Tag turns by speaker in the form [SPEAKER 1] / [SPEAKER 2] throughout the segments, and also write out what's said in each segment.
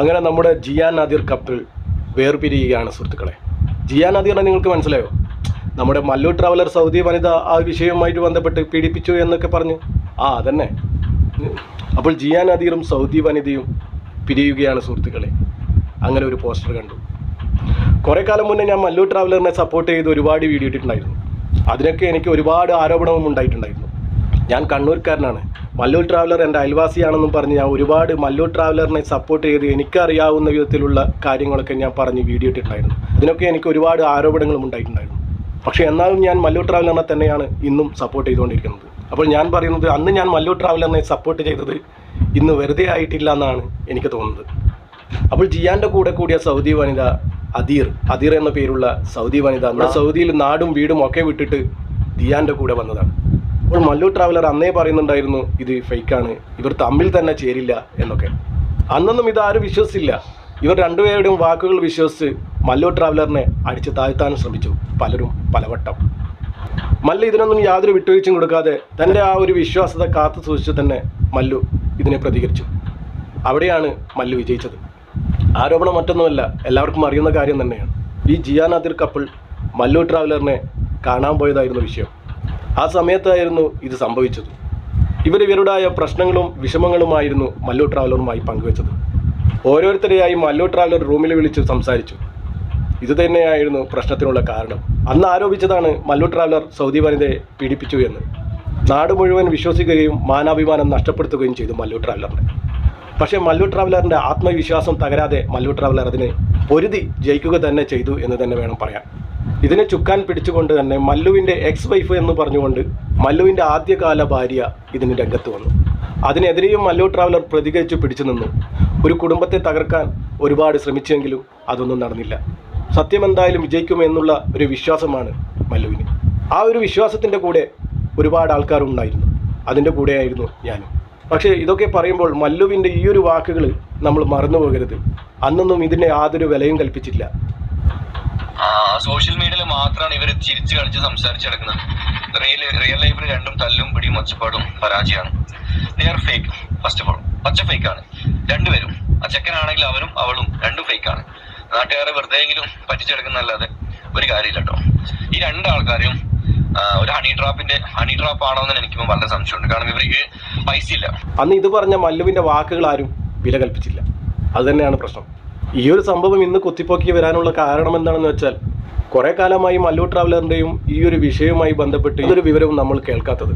[SPEAKER 1] അങ്ങനെ നമ്മുടെ ജിയാൻ നദീർ കപ്പിൾ വേർപിരിയുകയാണ് സുഹൃത്തുക്കളെ. ജിയാൻ നദീറിനെ നിങ്ങൾക്ക് മനസ്സിലായോ? നമ്മുടെ മല്ലു ട്രാവലർ സൗദി വനിത ആ വിഷയവുമായിട്ട് ബന്ധപ്പെട്ട് പീഡിപ്പിച്ചു എന്നൊക്കെ പറഞ്ഞ്. ആ അതന്നെ. അപ്പോൾ ജിയാൻ നദീറും സൗദി വനിതയും പിരിയുകയാണ് സുഹൃത്തുക്കളെ. അങ്ങനെ ഒരു പോസ്റ്റർ കണ്ടു. കുറേ കാലം മുന്നേ ഞാൻ മല്ലു ട്രാവലറിനെ സപ്പോർട്ട് ചെയ്ത് ഒരുപാട് വീഡിയോ ഇട്ടിട്ടുണ്ടായിരുന്നു. അതിനൊക്കെ എനിക്ക് ഒരുപാട് ആരോപണവും ഉണ്ടായിട്ടുണ്ടായിരുന്നു. ഞാൻ കണ്ണൂർക്കാരനാണ്. മല്ലൂർ ട്രാവലർ എന്റെ അയൽവാസിയാണെന്നും പറഞ്ഞ് ഞാൻ ഒരുപാട് മല്ലൂർ ട്രാവലറിനെ സപ്പോർട്ട് ചെയ്ത് എനിക്കറിയാവുന്ന വിധത്തിലുള്ള കാര്യങ്ങളൊക്കെ ഞാൻ പറഞ്ഞ് വീഡിയോ ഇട്ടിട്ടുണ്ടായിരുന്നു. ഇതിനൊക്കെ എനിക്ക് ഒരുപാട് ആരോപണങ്ങളും ഉണ്ടായിട്ടുണ്ടായിരുന്നു. പക്ഷേ എന്നാലും ഞാൻ മല്ലൂർ ട്രാവലറിനെ തന്നെയാണ് ഇന്നും സപ്പോർട്ട് ചെയ്തുകൊണ്ടിരിക്കുന്നത്. അപ്പോൾ ഞാൻ പറയുന്നത് അന്ന് ഞാൻ മല്ലൂർ ട്രാവലറിനെ സപ്പോർട്ട് ചെയ്തത് ഇന്ന് വെറുതെ ആയിട്ടില്ല എന്നാണ് എനിക്ക് തോന്നുന്നത്. അപ്പോൾ ജിയാന്റെ കൂടെ കൂടിയ സൗദി വനിത അദീർ അദീർ എന്ന പേരുള്ള സൗദി വനിത സൗദിയിൽ നാടും വീടും ഒക്കെ വിട്ടിട്ട് ദിയാന്റെ കൂടെ വന്നതാണ്. അപ്പോൾ മല്ലു ട്രാവലർ അന്നേ പറയുന്നുണ്ടായിരുന്നു ഇത് ഫേക്കാണ് ഇവർ തമ്മിൽ തന്നെ ചേരില്ല എന്നൊക്കെ. അന്നൊന്നും ഇത് ആരും വിശ്വസിച്ചില്ല. ഇവർ രണ്ടുപേരുടെയും വാക്കുകൾ വിശ്വസിച്ച് മല്ലു ട്രാവലറിനെ അടിച്ചു താഴ്ത്താൻ ശ്രമിച്ചു പലരും പലവട്ടം. മല്ലു ഇതിനൊന്നും യാതൊരു വിട്ടുവീഴ്ചയും കൊടുക്കാതെ തന്റെ ആ ഒരു വിശ്വാസത കാത്തു സൂക്ഷിച്ച് തന്നെ മല്ലു ഇതിനെ പ്രതികരിച്ചു. അവിടെയാണ് മല്ലു വിജയിച്ചത്. ആരോപണം മറ്റൊന്നുമല്ല എല്ലാവർക്കും അറിയുന്ന കാര്യം തന്നെയാണ്. ഈ ജിയാനാദിർ കപ്പിൾ മല്ലു ട്രാവലറിനെ കാണാൻ പോയതായിരുന്നു വിഷയം. ആ സമയത്തായിരുന്നു ഇത് സംഭവിച്ചത്. ഇവർ ഇവരുടായ പ്രശ്നങ്ങളും വിഷമങ്ങളുമായിരുന്നു മല്ലു ട്രാവലറുമായി പങ്കുവച്ചത്. ഓരോരുത്തരെയായി മല്ലു ട്രാവലർ റൂമിൽ വിളിച്ച് സംസാരിച്ചു. ഇത് തന്നെയായിരുന്നു പ്രശ്നത്തിനുള്ള കാരണം. അന്ന് ആരോപിച്ചതാണ് മല്ലു ട്രാവലർ സൗദി വനിതയെ പീഡിപ്പിച്ചു എന്ന്. നാട് മുഴുവൻ വിശ്വസിക്കുകയും മാനാഭിമാനം നഷ്ടപ്പെടുത്തുകയും ചെയ്തു മല്ലു ട്രാവലറിനെ. പക്ഷേ മല്ലു ട്രാവലറിന്റെ ആത്മവിശ്വാസം തകരാതെ മല്ലു ട്രാവലർ അതിനെ പൊരുതി ജയിക്കുക തന്നെ ചെയ്തു എന്ന് തന്നെ വേണം പറയാൻ. ഇതിനെ ചുക്കാൻ പിടിച്ചുകൊണ്ട് തന്നെ മല്ലുവിന്റെ എക്സ് വൈഫ് എന്ന് പറഞ്ഞുകൊണ്ട് മല്ലുവിന്റെ ആദ്യകാല ഭാര്യ ഇതിന് രംഗത്ത് വന്നു. അതിനെതിരെയും മല്ലു ട്രാവലർ പ്രതികരിച്ചു പിടിച്ചു നിന്നു. ഒരു കുടുംബത്തെ തകർക്കാൻ ഒരുപാട് ശ്രമിച്ചെങ്കിലും അതൊന്നും നടന്നില്ല. സത്യം എന്തായാലും വിജയിക്കുമെന്നുള്ള ഒരു വിശ്വാസമാണ് മല്ലുവിന്. ആ ഒരു വിശ്വാസത്തിന്റെ കൂടെ ഒരുപാട് ആൾക്കാരുണ്ടായിരുന്നു അതിന്റെ കൂടെയായിരുന്നു ഞാനും. പക്ഷേ ഇതൊക്കെ പറയുമ്പോൾ മല്ലുവിന്റെ ഈ ഒരു വാക്കുകൾ നമ്മൾ മറന്നു പോകരുത് അന്നൊന്നും ഇതിന് യാതൊരു വിലയും കൽപ്പിച്ചില്ല.
[SPEAKER 2] സോഷ്യൽ മീഡിയയിൽ മാത്രമാണ് ഇവർ ചിരിച്ചു കളിച്ച് സംസാരിച്ചു നടക്കുന്നത്. റിയൽ റിയൽ ലൈഫിൽ രണ്ടും തല്ലും പിടിയും ഒച്ചപ്പാടും പരാജയമാണ് they are fake first of all പച്ച ഫേക്ക് ആണ്. രണ്ടുപേരും ആ ചെക്കനാണെങ്കിൽ അവനും അവളും രണ്ടും ഫേക്കാണ് നാട്ടുകാരെ വെറുതെയെങ്കിലും പറ്റിച്ചെടുക്കുന്നല്ലാതെ ഒരു കാര്യമില്ല കേട്ടോ ഈ രണ്ട് ആൾക്കാരും ഒരു ഹണി ട്രാപ്പിന്റെ ഹണി ട്രാപ്പ് ആണോ എന്ന് എനിക്ക് വളരെ സംശയമുണ്ട്. കാരണം ഇവർക്ക് പൈസ ഇല്ല
[SPEAKER 1] അന്ന് ഇത് പറഞ്ഞ മല്ലുവിന്റെ വാക്കുകൾ ആരും വില കൽപ്പിച്ചില്ല. അതുതന്നെയാണ് പ്രശ്നം. ഈ ഒരു സംഭവം ഇന്ന് കുത്തിപ്പൊക്കി വരാനുള്ള കാരണം എന്താണെന്ന് വെച്ചാൽ കുറേ കാലമായി മല്ലു ട്രാവലറിന്റെയും ഈ ഒരു വിഷയവുമായി ബന്ധപ്പെട്ട് ഒരു വിവരവും നമ്മൾ കേൾക്കാത്തത്.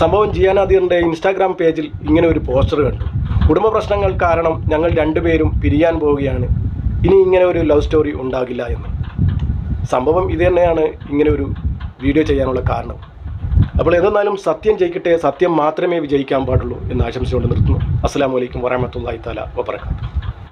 [SPEAKER 1] സംഭവം ജിയാനാദിറിന്റെ ഇൻസ്റ്റാഗ്രാം പേജിൽ ഇങ്ങനെ ഒരു പോസ്റ്റർ കണ്ടു. കുടുംബ പ്രശ്നങ്ങൾ കാരണം ഞങ്ങൾ രണ്ടുപേരും പിരിയാൻ പോവുകയാണ്. ഇനി ഇങ്ങനെ ഒരു ലവ് സ്റ്റോറി ഉണ്ടാകില്ല എന്ന്. സംഭവം ഇത് തന്നെയാണ് ഇങ്ങനെ ഒരു വീഡിയോ ചെയ്യാനുള്ള കാരണം. അപ്പോൾ എന്തെന്നാലും സത്യം ജയിക്കട്ടെ സത്യം മാത്രമേ വിജയിക്കാൻ പാടുള്ളൂ എന്ന് ആശംസയോടെ നിർത്തുന്നു. അസ്സാം വലൈക്കും വറഹമത്തല്ലാഹി താല വബർക്കാത്തു